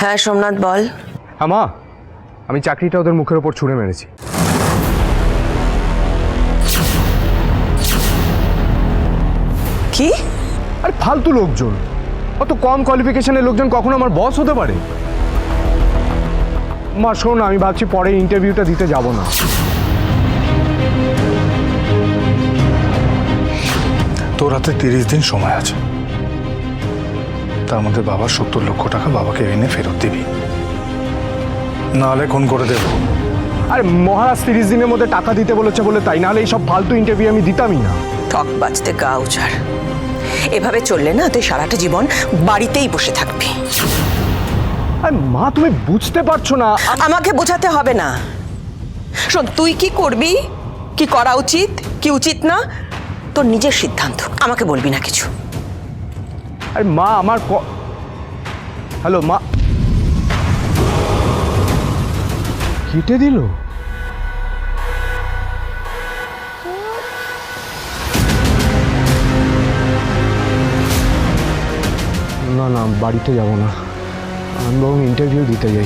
হ্যাঁ সোমনাথ বল। হ্যাঁ মা আমি চাকরিটা ওদের মুখের ওপর ছুঁড়ে মেরেছি। কি? আরে ফালতু লোকজন। অত কম কোয়ালিফিকেশনের লোকজন কখনো আমার বস হতে পারে? মা শোন আমি ভাবছি পরে ইন্টারভিউটা দিতে যাব না। তোর হাতে তিরিশ দিন সময় আছে। তার আমাদের বাবার সত্তর লক্ষ টাকা বাবাকে এনে ফেরত দিবি। নাহলে খুন করে দেব। আরে মহারাজ তিরিশ দিনের মধ্যে টাকা দিতে বলেছে বলে তাই নাহলে এইসব ফালতু ইন্টারভিউ আমি দিতামই না। ঠক বাজতে গা উচার এভাবে চললে না তুই সারাটা জীবন বাড়িতেই বসে থাকবি। আরে মা তুমি বুঝতে পারছ না আমাকে বোঝাতে হবে না। শোন তুই কি করবি? কি করা উচিত? কি উচিত না? তোর নিজের সিদ্ধান্ত। আমাকে বলবি না কিছু। আরে মা আমার হ্যালো মা। কেটে দিল? না না বাড়িতে যাব না। আমি বরং ইন্টারভিউ দিতে যাই।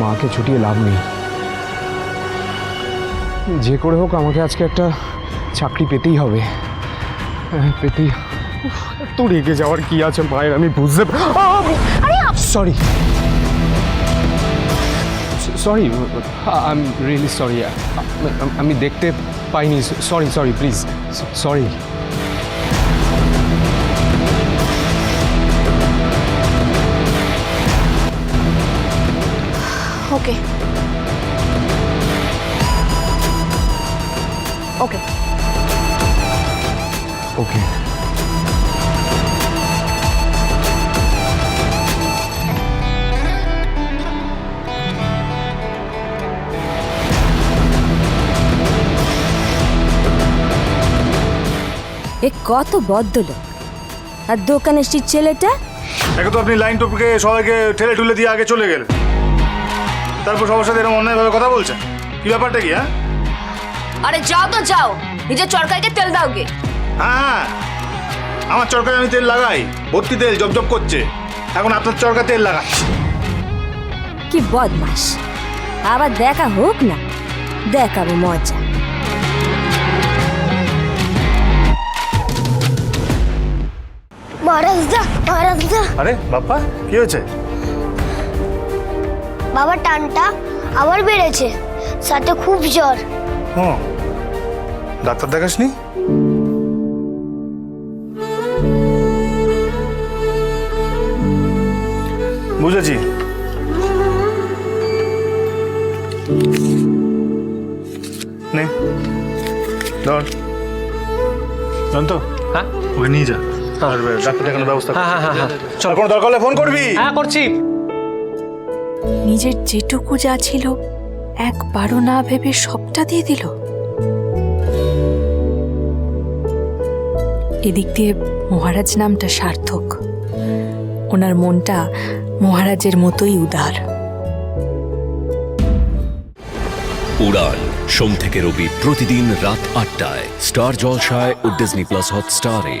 মাকে ছুটিয়ে লাভ নেই। যে করে হোক আমাকে আজকে একটা চাকরি পেতেই হবে। হ্যাঁ, পেতেই এত রেগে যাওয়ার কি আছে মায়ের আমি বুঝতে sorry sorry I am really sorry আমি দেখতে পাইনি sorry sorry please sorry okay okay okay এ কত বদ্ধ লোক আর দোকানের সেই ছেলেটা? একে তো আপনি লাইন টপকে সবাইকে ঠেলে ঠুলে দিয়ে আগে চলে গেলেন। তারপর সবার সাথে এরকম অন্যায়ভাবে কথা বলছেন? কি ব্যাপারটা কি হ্যাঁ? আরে যাও তো যাও। নিজের চরকাইকে তেল দাও গে। হ্যাঁ হ্যাঁ। আমার চরকায় আমি তেল লাগাই। ভর্তি তেল জব করছে। এখন আপনার চরকা তেল লাগাচ্ছি। কি বদমাস আবার দেখা হোক না দেখাবো মজা। আরে বাপ্পা কি হয়েছে? বাবার টানটা আবার বেড়েছে সাথে খুব জ্বর। হুম। ডাক্তার দেখাসনি? বুঝেছি। নে ধর। জান তো। হ্যাঁ? ওকে নিয়ে যা। আর ডাক্তার দেখানোর ব্যবস্থা হ্যাঁ হ্যাঁ হ্যাঁ চল কোনো দরকার হলে ফোন করবি? হ্যাঁ করছি। নিজের যেটুকু যা ছিল একবারও না ভেবে সবটা দিয়ে দিল। এদিক দিয়ে মহারাজ নামটা সার্থক। ওনার মনটা মহারাজের মতোই উদার। উড়ান সোম থেকে রবি প্রতিদিন রাত আটটায়। স্টার জলসায় ও ডিজনি প্লাস হটস্টারে।